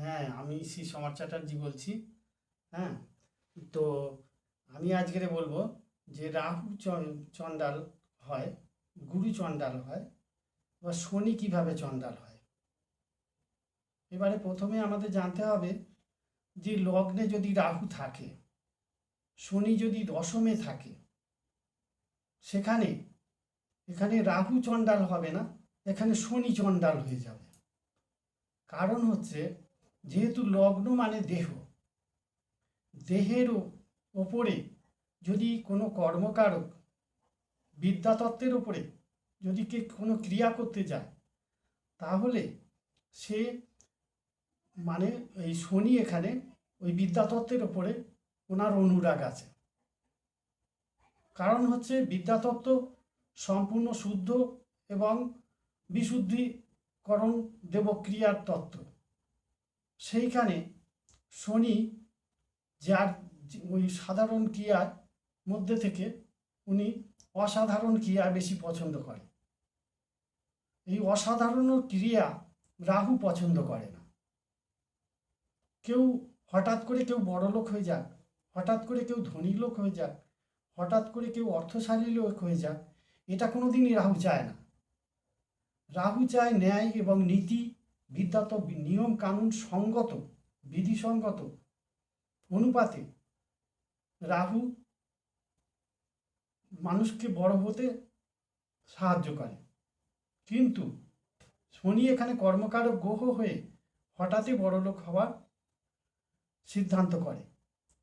হ্যাঁ আমি শ্রী সমাজ চ্যাটার্জি বলছি হ্যাঁ? তো আমি আজকেরে বলব যে রাহু চণ্ডাল হয়, গুরু চণ্ডাল হয়, বা শনি কীভাবে চণ্ডাল হয়। এবারে প্রথমে আমাদের জানতে হবে যে লগ্নে যদি রাহু থাকে, শনি যদি দশমে থাকে, সেখানে, এখানে রাহু চণ্ডাল হবে না, এখানে শনি চণ্ডাল হয়ে যাবে। কারণ হচ্ছে যেহেতু লগ্ন মানে দেহ। দেহের ওপরে যদি কোনো কর্মকারক বিদ্যাতত্ত্বের ওপরে যদি কে কোনো ক্রিয়া করতে যায়, তাহলে সে মানে এই শনি এখানে ওই বিদ্যাতত্ত্বের ওপরে ওনার অনুরাগ আছে। কারণ হচ্ছে বিদ্যাতত্ত্ব সম্পূর্ণ শুদ্ধ এবং বিশুদ্ধিকরণ দেবক্রিয়ার তত্ত্ব। সেইখানে শনি যার ওই সাধারণ ক্রিয়ার মধ্যে থেকে উনি অসাধারণ ক্রিয়া বেশি পছন্দ করে এই অসাধারণ ক্রিয়া রাহু পছন্দ করে না। কেউ হঠাৎ করে কেউ বড় লোক হয়ে যাক, হঠাৎ করে কেউ ধনী লোক হয়ে যাক, হঠাৎ করে কেউ অর্থশালী লোক হয়ে যাক, এটা কোনোদিনই রাহু চায় না। রাহু চায় ন্যায় এবং নীতি বিদ্যাত নিয়ম কানুন সঙ্গত বিধিসঙ্গত অনুপাতে রাহু মানুষকে বড় হতে সাহায্য করে। কিন্তু শনি এখানে কর্মকারক গ্রহ হয়ে হঠাৎই বড়লোক হওয়ার সিদ্ধান্ত করে।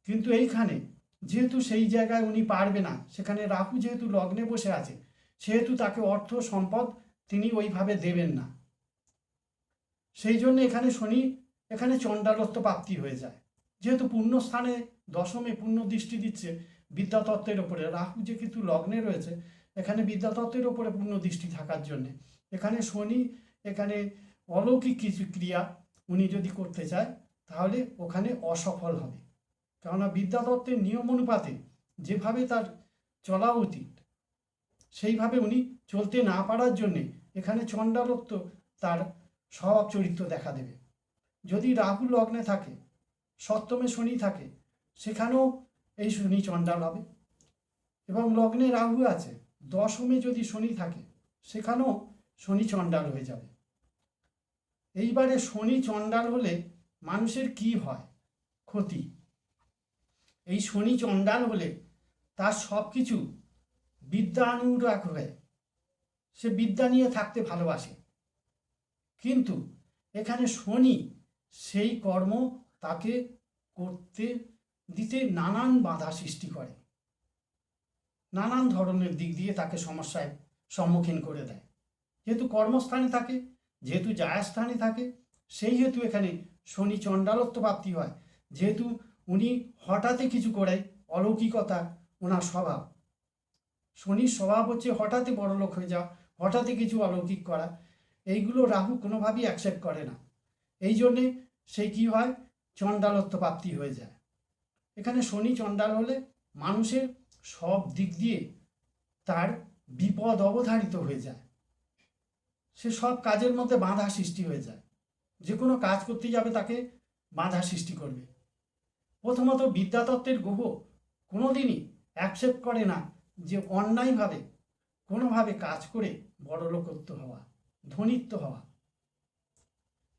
কিন্তু এইখানে যেহেতু সেই জায়গায় উনি পারবে না, সেখানে রাহু যেহেতু লগ্নে বসে আছে, সেহেতু তাকে অর্থ সম্পদ তিনি ওইভাবে দেবেন না। সেই জন্য এখানে শনি, এখানে চণ্ডালত্ব প্রাপ্তি হয়ে যায়। যেহেতু পুণ্যস্থানে দশমে পূর্ণ দৃষ্টি দিচ্ছে বিদ্যাতত্ত্বের ওপরে। রাহু যে কিন্তু লগ্নে রয়েছে, এখানে বিদ্যাতত্ত্বের ওপরে পূর্ণ দৃষ্টি থাকার জন্যে। এখানে শনি, এখানে অলৌকিক কিছু ক্রিয়া উনি যদি করতে চায়, তাহলে ওখানে অসফল হবে। কেননা বিদ্যাতত্ত্বের নিয়ম অনুপাতে যেভাবে তার চলা উচিত, সেইভাবে উনি চলতে না পারার জন্যে এখানে চণ্ডালত্ব তার স্বভাব চরিত্র দেখা দেবে। যদি রাহু লগ্নে থাকে, সপ্তমে শনি থাকে, সেখানেও এই শনি চণ্ডাল হবে। এবং লগ্নে রাহু আছে, দশমে যদি শনি থাকে, সেখানেও শনি চণ্ডাল হয়ে যাবে। এইবারে শনি চণ্ডাল হলে মানুষের কি হয়? ক্ষতি। এই শনি চণ্ডাল হলে তার সব কিছু বিদ্যা অনুরাগ হয়ে, সে বিদ্যা নিয়ে থাকতে ভালোবাসে। কিন্তু এখানে শনি সেই কর্ম তাকে করতে, দিতে নানান বাধা সৃষ্টি করে। নানান ধরনের দিক দিয়ে তাকে সমস্যায় সম্মুখীন করে দেয়। যেহেতু কর্মস্থানে থাকে, যেহেতু জায়াস্থানে থাকে, সেই হেতু এখানে শনি চণ্ডালত্ব প্রাপ্তি হয়। যেহেতু উনি হঠাৎই কিছু করে, অলৌকিকতা ওনার স্বভাব। শনির স্বভাব হচ্ছে হঠাৎই বড়লোক হয়ে যাওয়া, হঠাৎই কিছু অলৌকিক করা। এইগুলো রাহু কোনোভাবেই অ্যাকসেপ্ট করে না। এই জন্যে সেই কী হয়? চণ্ডালত্ব প্রাপ্তি হয়ে যায়। এখানে শনি চণ্ডাল হলে মানুষের সব দিক দিয়ে তার বিপদ অবধারিত হয়ে যায়। সে সব কাজের মধ্যে বাধা সৃষ্টি হয়ে যায়। যে কোনো কাজ করতে যাবে তাকে বাধা সৃষ্টি করবে। প্রথমত বিদ্যাতত্ত্বের গ্রহ কোনোদিনই অ্যাকসেপ্ট করে না যে অন্যায়ভাবে কোনোভাবে কাজ করে বড়লোকত্ব হওয়া। ধনিত্ব হওয়া।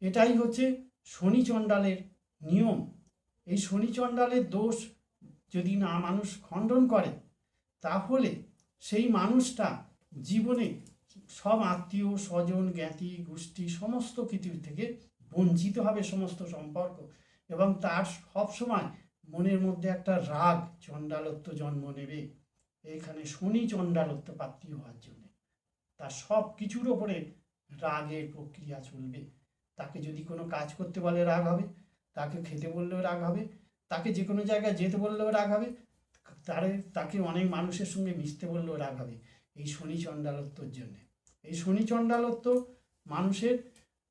এটাই হচ্ছে শনি চণ্ডালের নিয়ম। এই শনি চণ্ডালের দোষ যদি না মানুষ খণ্ডন করে, তাহলে সেই মানুষটা জীবনে সব আত্মীয়, স্বজন, জ্ঞাতি, গোষ্ঠী, সমস্ত কিছু থেকে বঞ্চিত হবে সমস্ত সম্পর্ক এবং তার সবসময় মনের মধ্যে একটা রাগ চণ্ডালত্ব জন্ম নেবে। এখানে শনি চণ্ডালত্ব প্রাপ্তি হওয়ার জন্য। তার সব কিছুর ওপরে রাগের প্রক্রিয়া চলবে। তাকে যদি কোনো কাজ করতে বলে রাগ হবে, তাকে খেতে বললেও রাগ হবে, তাকে যে কোনো জায়গায় যেতে বললেও রাগ হবে, তারে তাকে অনেক মানুষের সঙ্গে মিশতে বললেও রাগ হবে। এই শনি চণ্ডালত্বর জন্যে। এই শনি চণ্ডালত্ব মানুষের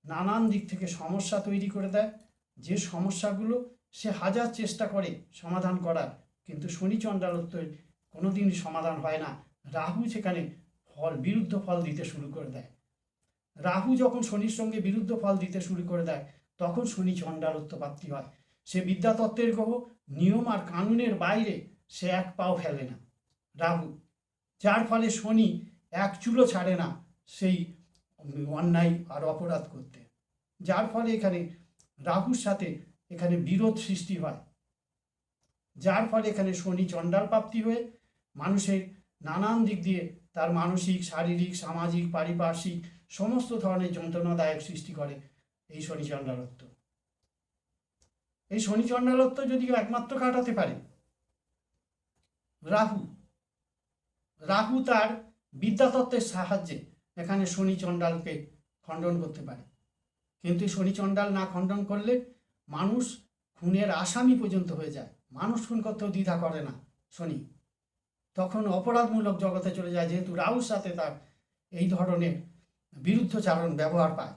নানান দিক থেকে সমস্যা তৈরি করে দেয়। যে সমস্যাগুলো সে হাজার চেষ্টা করে সমাধান করার, কিন্তু শনি চণ্ডালত্বের কোনোদিনই সমাধান হয় না। রাহু সেখানে ফল, বিরুদ্ধ ফল দিতে শুরু করে দেয়। রাহু যখন শনির সঙ্গে বিরুদ্ধ ফল দিতে শুরু করে দেয়, তখন শনি চণ্ডালত্ব প্রাপ্তি হয়। সে বিদ্যাতত্ত্বের গ্রহ, নিয়ম আর কানুনের বাইরে সে এক পাও ফেলে না। রাহু, যার ফলে শনি এক চুলো ছাড়ে না সেই অন্যায় আর অপরাধ করতে। যার ফলে এখানে রাহুর সাথে এখানে বিরোধ সৃষ্টি হয়। যার ফলে এখানে শনি চণ্ডাল প্রাপ্তি হয়ে মানুষের নানান দিক দিয়ে তার মানসিক, শারীরিক, সামাজিক, পারিপার্শ্বিক সমস্ত ধরনের যন্ত্রণাদায়ক সৃষ্টি করে এই শনি চণ্ডালত্ব। এই শনি চণ্ডালত্ব যদি একমাত্র কাটাতে পারে, রাহু রাহু তার বিদ্যাতত্ত্বের সাহায্যে এখানে শনি চণ্ডালকে খণ্ডন করতে পারে। কিন্তু শনি চণ্ডাল না খণ্ডন করলে মানুষ খুনের আসামি পর্যন্ত হয়ে যায়। মানুষ খুন করতেও দ্বিধা করে না শনি। তখন অপরাধমূলক জগতে চলে যায়, যেহেতু রাহুর সাথে তার এই ধরনের বিরুদ্ধচারণ ব্যবহার পায়।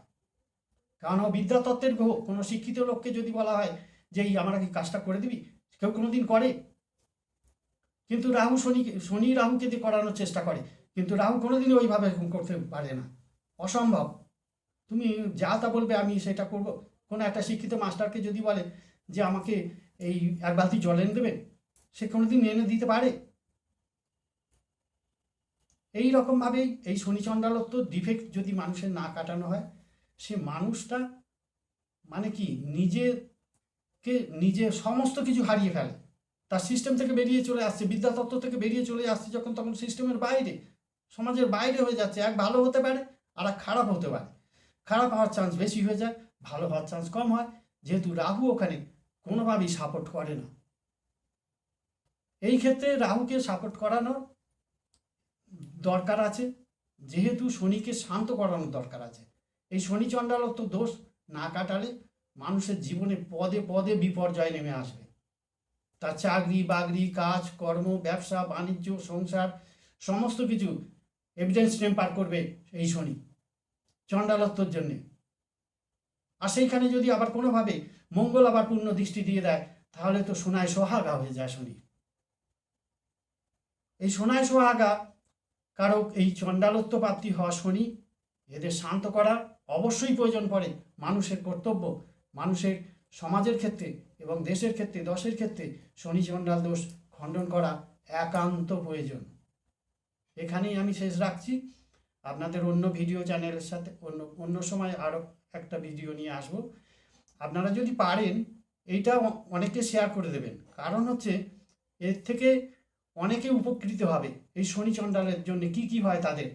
কারণ বিদ্যাতত্ত্বের গ্রহ কোনো শিক্ষিত লোককে যদি বলা হয় যে, এই আমরা কি কাজটা করে দিবি? কেউ কোনো দিন করে। কিন্তু রাহু শনিকে শনি রাহুকে দিয়ে করানোর চেষ্টা করে। কিন্তু রাহু কোনোদিনই ওইভাবে করতে পারে না। অসম্ভব। তুমি যা তা বলবে আমি সেটা করব। কোনো একটা শিক্ষিত মাস্টারকে যদি বলে যে, আমাকে এই এক বালতি জল এনে দেবে সে কোনোদিন এনে দিতে পারে। এই রকমভাবেই এই শনি চণ্ডালত্ব ডিফেক্ট যদি মানুষের না কাটানো হয়, সে মানুষটা মানে কি নিজেকে নিজে সমস্ত কিছু হারিয়ে ফেলে। তার সিস্টেম থেকে বেরিয়ে চলে আসছে বিদ্যাতত্ত্ব থেকে বেরিয়ে চলে আসছে যখন তখন সিস্টেমের বাইরে, সমাজের বাইরে হয়ে যাচ্ছে। এক ভালো হতে পারে আর এক খারাপ হতে পারে। খারাপ হওয়ার চান্স বেশি হয়ে যায়, ভালো হওয়ার চান্স কম হয়। যেহেতু রাহু ওখানে কোনোভাবেই সাপোর্ট করে না। এই ক্ষেত্রে রাহুকে সাপোর্ট করানোর দরকার আছে। যেহেতু শনিকে শান্ত করানোর দরকার আছে। এই শনি চণ্ডালত্ব দোষ না কাটালে মানুষের জীবনে পদে পদে বিপর্যয় নেমে আসবে। তার চাকরি, বাকরি, কাজ, কর্ম, ব্যবসা, বাণিজ্য, সংসার, সমস্ত কিছু এভিডেন্স টেম্পার করবে এই শনি চণ্ডালত্বর জন্যে। আর সেইখানে যদি আবার কোনোভাবে মঙ্গল আবার পূর্ণ দৃষ্টি দিয়ে দেয়, তাহলে তো সোনায় সোহাগা হয়ে যায় শনি। এই সোনায় সোহাগা কারক এই চণ্ডালত্ব প্রাপ্তি হওয়া শনি, এদের শান্ত করা অবশ্যই প্রয়োজন পড়ে মানুষের কর্তব্য। মানুষের সমাজের ক্ষেত্রে এবং দেশের ক্ষেত্রে, দশের ক্ষেত্রে শনি চণ্ডাল দোষ খণ্ডন করা একান্ত প্রয়োজন। এখানেই আমি শেষ রাখছি। আপনাদের অন্য ভিডিও চ্যানেলের সাথে, অন্য অন্য সময় আরও একটা ভিডিও নিয়ে আসব। আপনারা যদি পারেন এইটা অ- অনেককে শেয়ার করে দেবেন। কারণ হচ্ছে, এর থেকে অনেকে উপকৃত হবে এই শনি চণ্ডালের জন্য। কি কি হয় তাদের?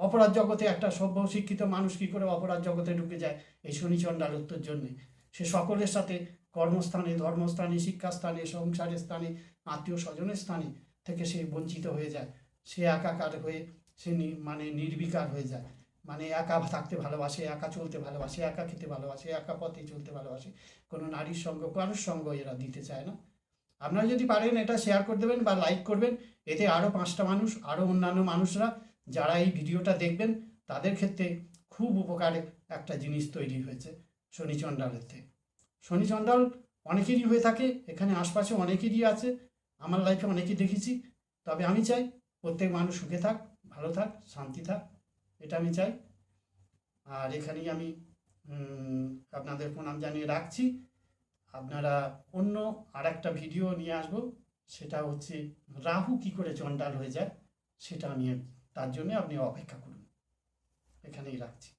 অপরাধ জগতে একটা সভ্য শিক্ষিত মানুষ কী করে অপরাধ জগতে ঢুকে যায় এই শনি চণ্ডালত্বর জন্যে? সে সকলের সাথে কর্মস্থানে, ধর্মস্থানে, শিক্ষাস্থানে, সংসারের স্থানে আত্মীয় স্বজনের স্থানে থেকে সে বঞ্চিত হয়ে যায়। সে একাকার হয়ে সে মানে নির্বিকার হয়ে যায়। মানে একা থাকতে ভালোবাসে, একা চলতে ভালোবাসে, একা খেতে ভালোবাসে, একা পথে চলতে ভালোবাসে। কোনো নারীর সঙ্গ, কারোর সঙ্গ এরা দিতে চায় না। আপনারা যদি পারেন এটা শেয়ার করে দেবেন বা লাইক করবেন। এতে আরও পাঁচটা মানুষ আরও অন্যান্য মানুষরা যারা এই ভিডিওটা দেখবেন, তাদের ক্ষেত্রে খুব উপকার একটা জিনিস তৈরি হয়েছে শনি চণ্ডালের থেকে। শনি চণ্ডাল অনেকেরই হয়ে থাকে, এখানে আশপাশে অনেকেরই আছে, আমার লাইফে অনেকেই দেখেছি। তবে আমি চাই প্রত্যেক মানুষ সুখে থাক, ভালো থাক, শান্তি থাক, এটা আমি চাই। আর এখানেই আমি আপনাদের প্রণাম জানিয়ে রাখছি। আপনারা অন্য আর একটা ভিডিও নিয়ে আসব। সেটা হচ্ছে রাহু কি করে জন্ডাল হয়ে যায়, সেটা নিয়ে তার জন্য আপনি অপেক্ষা করুন। এখানেই রাখছি।